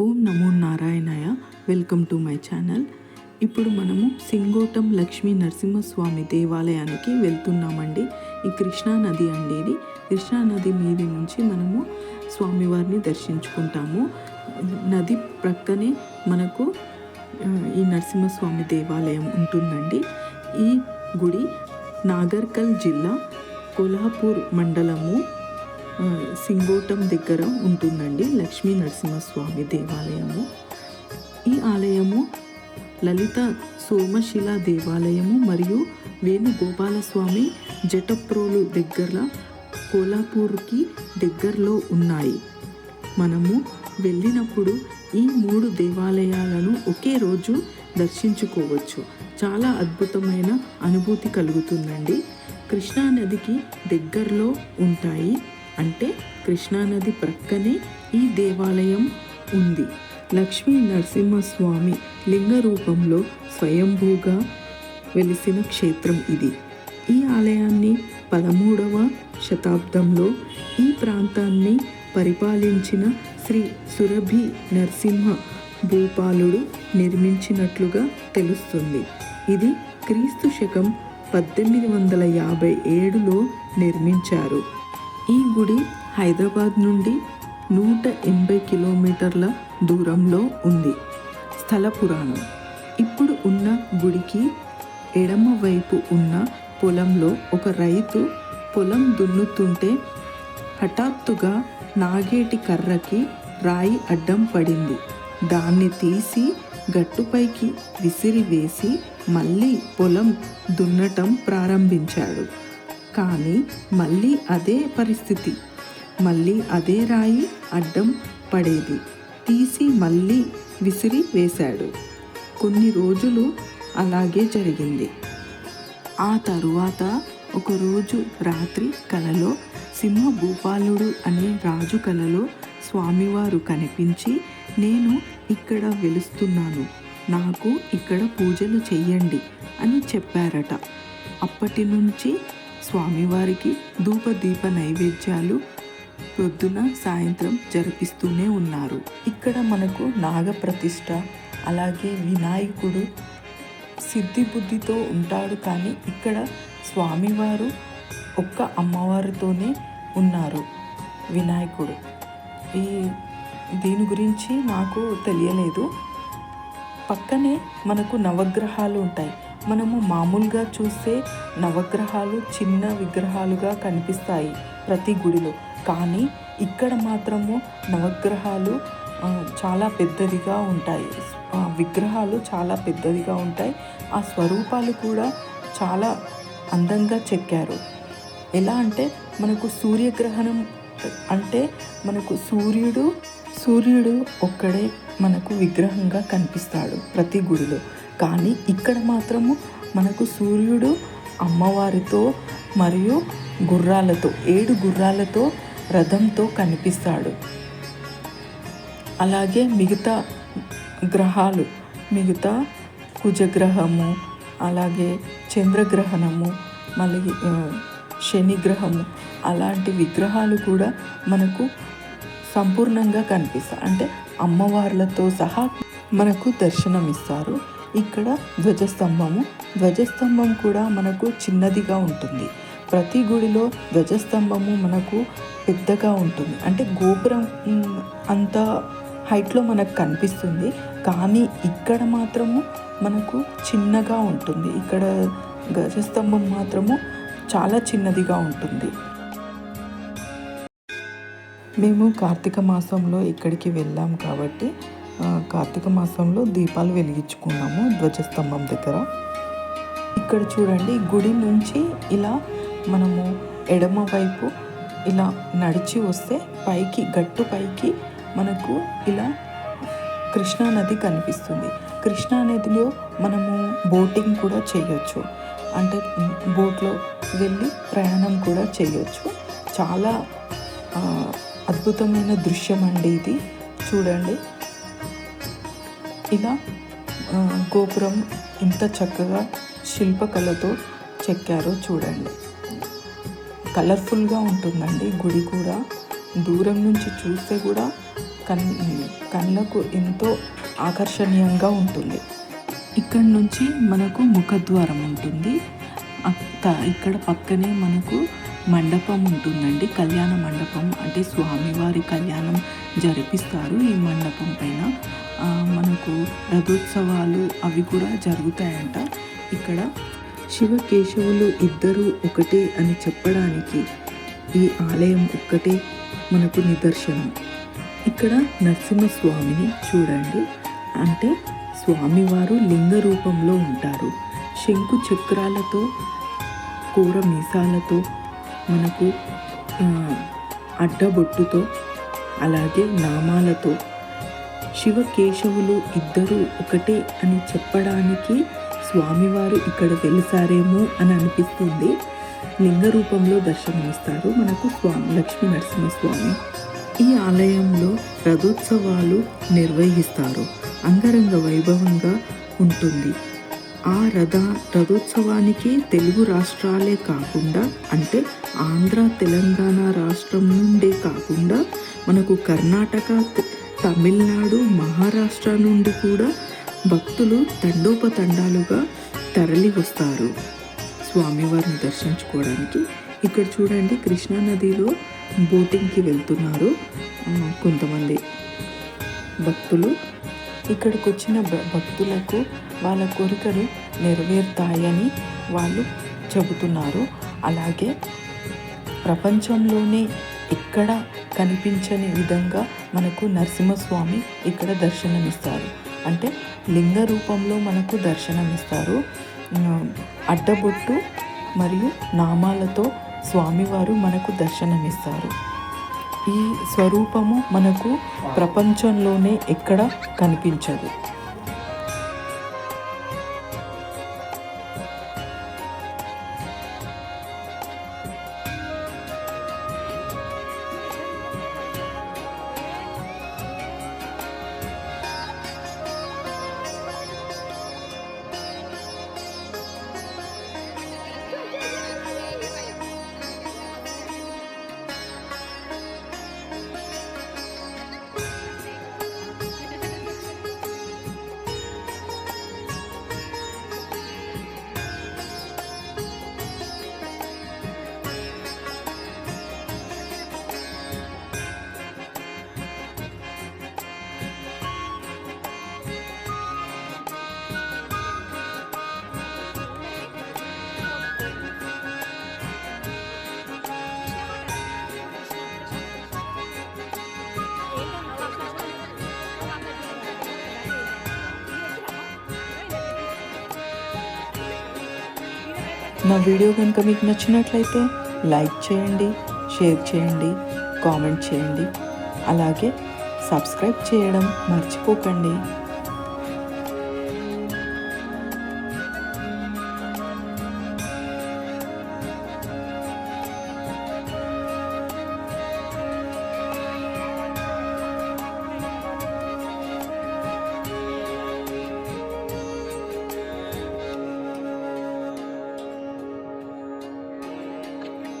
ఓం నమో నారాయణాయ. Welcome to my channel. ఇప్పుడు మనము సింగోటం లక్ష్మీ నరసింహస్వామి దేవాలయానికి వెళ్తున్నామండి. ఈ కృష్ణా నది అండి ఇది కృష్ణా నది మీది నుంచి మనము స్వామివారిని దర్శించుకుంటాము. నది ప్రక్కనే మనకు ఈ నరసింహస్వామి దేవాలయం ఉంటుందండి. ఈ గుడి నాగర్కల్ జిల్లా కొల్హాపూర్ మండలము సింగోటం దగ్గర ఉంటుందండి లక్ష్మీ నరసింహస్వామి దేవాలయము. ఈ ఆలయము లలిత సోమశిల దేవాలయము మరియు వేణుగోపాలస్వామి జటప్రోలు దగ్గర కోలాపూర్కి దగ్గరలో ఉన్నాయి. మనము వెళ్ళినప్పుడు ఈ మూడు దేవాలయాలను ఒకే రోజు దర్శించుకోవచ్చు. చాలా అద్భుతమైన అనుభూతి కలుగుతుందండి. కృష్ణానదికి దగ్గరలో ఉంటాయి. అంటే కృష్ణానది ప్రక్కనే ఈ దేవాలయం ఉంది. లక్ష్మీ నరసింహస్వామి లింగ రూపంలో స్వయంభూగా వెలిసిన క్షేత్రం ఇది. ఈ ఆలయాన్ని పదమూడవ శతాబ్దంలో ఈ ప్రాంతాన్ని పరిపాలించిన శ్రీ సురభి నరసింహ భూపాలుడు నిర్మించినట్లుగా తెలుస్తుంది. ఇది క్రీస్తు శకం పద్దెనిమిది వందల యాభై ఏడులో నిర్మించారు. ఈ గుడి హైదరాబాద్ నుండి నూట ఎనభై కిలోమీటర్ల దూరంలో ఉంది. స్థల పురాణం. ఇప్పుడు ఉన్న గుడికి ఎడమ వైపు ఉన్న పొలంలో ఒక రైతు పొలం దున్నుతుంటే హఠాత్తుగా నాగేటి కర్రకి రాయి అడ్డం పడింది. దాన్ని తీసి గట్టుపైకి విసిరివేసి మళ్ళీ పొలం దున్నటం ప్రారంభించాడు. కానీ మళ్ళీ అదే పరిస్థితి. మళ్ళీ అదే రాయి అడ్డం పడేది. తీసి మళ్ళీ విసిరి వేశాడు. కొన్ని రోజులు అలాగే జరిగింది. ఆ తరువాత ఒకరోజు రాత్రి కలలో సింహ భూపాలుడు అనే రాజు కలలో స్వామివారు కనిపించి నేను ఇక్కడ వెలుస్తున్నాను. నాకు ఇక్కడ పూజలు చెయ్యండి అని చెప్పారట. అప్పటి నుంచి స్వామివారికి ధూపదీప నైవేద్యాలు పొద్దున సాయంత్రం జరిపిస్తూనే ఉన్నారు. ఇక్కడ మనకు నాగప్రతిష్ఠ అలాగే వినాయకుడు సిద్ధి బుద్ధితో ఉంటాడు కానీ ఇక్కడ స్వామివారు ఒక్క అమ్మవారితోనే ఉన్నారు వినాయకుడు. ఈ దీని గురించి నాకు తెలియలేదు. పక్కనే మనకు నవగ్రహాలు ఉంటాయి. మనము మామూలుగా చూస్తే నవగ్రహాలు చిన్న విగ్రహాలుగా కనిపిస్తాయి ప్రతి గుడిలో. కానీ ఇక్కడ మాత్రము నవగ్రహాలు చాలా పెద్దదిగా ఉంటాయి. విగ్రహాలు చాలా పెద్దదిగా ఉంటాయి. ఆ స్వరూపాలు కూడా చాలా అందంగా చెక్కారు. ఎలా అంటే మనకు సూర్యగ్రహణం అంటే మనకు సూర్యుడు సూర్యుడు ఒక్కడే మనకు విగ్రహంగా కనిపిస్తాడు ప్రతి గుడిలో. కానీ ఇక్కడ మాత్రము మనకు సూర్యుడు అమ్మవారితో మరియు గుర్రాలతో ఏడు గుర్రాలతో రథంతో కనిపిస్తాడు. అలాగే మిగతా గ్రహాలు మిగతా కుజగ్రహము అలాగే చంద్రగ్రహణము మళ్ళీ శనిగ్రహము శని గ్రహము అలాంటి విగ్రహాలు కూడా మనకు సంపూర్ణంగా కనిపిస్తాయి అంటే అమ్మవార్లతో సహా మనకు దర్శనమిస్తారు. ఇక్కడ ధ్వజస్తంభము. ధ్వజస్తంభం కూడా మనకు చిన్నదిగా ఉంటుంది. ప్రతి గుడిలో ధ్వజస్తంభము మనకు పెద్దగా ఉంటుంది. అంటే గోపురం అంత హైట్లో మనకు కనిపిస్తుంది. కానీ ఇక్కడ మాత్రము మనకు చిన్నగా ఉంటుంది. ఇక్కడ ధ్వజస్తంభం మాత్రము చాలా చిన్నదిగా ఉంటుంది. మేము కార్తీక మాసంలో ఇక్కడికి వెళ్ళాం కాబట్టి కార్తీక మాసంలో దీపాలు వెలిగించుకున్నాము ధ్వజస్తంభం దగ్గర. ఇక్కడ చూడండి గుడి నుంచి ఇలా మనము ఎడమ వైపు ఇలా నడిచి వస్తే పైకి గట్టు పైకి మనకు ఇలా కృష్ణానది కనిపిస్తుంది. కృష్ణానదిలో మనము బోటింగ్ కూడా చేయొచ్చు. అంటే బోట్లో వెళ్ళి ప్రయాణం కూడా చేయొచ్చు. చాలా అద్భుతమైన దృశ్యం అండి ఇది. చూడండి. ఇలా గోపురం ఇంత చక్కగా శిల్పకళతో చెక్కారో చూడండి. కలర్ఫుల్గా ఉంటుందండి. గుడి కూడా దూరం నుంచి చూస్తే కూడా కన్ కళ్ళకు ఎంతో ఆకర్షణీయంగా ఉంటుంది. ఇక్కడ నుంచి మనకు ముఖద్వారం ఉంటుంది. అక్క- ఇక్కడ పక్కనే మనకు మండపం ఉంటుందండి. కళ్యాణ మండపం అంటే స్వామివారి కళ్యాణం జరిపిస్తారు ఈ మండపం పైన. మనకు రథోత్సవాలు అవి కూడా జరుగుతాయంట. ఇక్కడ శివకేశవులు ఇద్దరు ఒకటే అని చెప్పడానికి ఈ ఆలయం ఒక్కటే మనకు నిదర్శనం. ఇక్కడ నరసింహస్వామిని చూడండి. అంటే స్వామివారు లింగ రూపంలో ఉంటారు. శంకు చక్రాలతో కూర మీసాలతో మనకు అడ్డబొట్టుతో అలాగే నామాలతో. శివకేశవులు ఇద్దరు ఒకటే అని చెప్పడానికి స్వామివారు ఇక్కడ వెలిసారేమో అని అనిపిస్తుంది. లింగ రూపంలో దర్శనమిస్తారు మనకు స్వామి లక్ష్మీ నరసింహస్వామి. ఈ ఆలయంలో రథోత్సవాలు నిర్వహిస్తారు. అంగరంగ వైభవంగా ఉంటుంది. ఆ రథ రథోత్సవానికి తెలుగు రాష్ట్రాలే కాకుండా అంటే ఆంధ్ర తెలంగాణ రాష్ట్రం నుండే కాకుండా మనకు కర్ణాటక తమిళనాడు మహారాష్ట్ర నుండి కూడా భక్తులు తండోపతండాలుగా తరలి వస్తారు స్వామివారిని దర్శించుకోవడానికి ఇక్కడ చూడండి కృష్ణా నదిలో బోటింగ్కి వెళ్తున్నారు. కొంతమంది భక్తులు ఇక్కడికి వచ్చిన భ- భక్తులకు వాళ్ళ కోరికలు నెరవేరుతాయని వాళ్ళు చెబుతున్నారు. అలాగే ప్రపంచంలోనే ఎక్కడ కనిపించని విధంగా మనకు నరసింహస్వామి ఇక్కడ దర్శనమిస్తారు. అంటే లింగ రూపంలో మనకు దర్శనమిస్తారు. అడ్డబొట్టు మరియు నామాలతో స్వామివారు మనకు దర్శనమిస్తారు. ఈ స్వరూపము మనకు ప్రపంచంలోనే ఎక్కడ కనిపించదు. నా వీడియో కనుక మీకు నచ్చినట్లయితే లైక్ చేయండి షేర్ చేయండి కామెంట్ చేయండి. అలాగే సబ్స్క్రైబ్ చేయడం మర్చిపోకండి.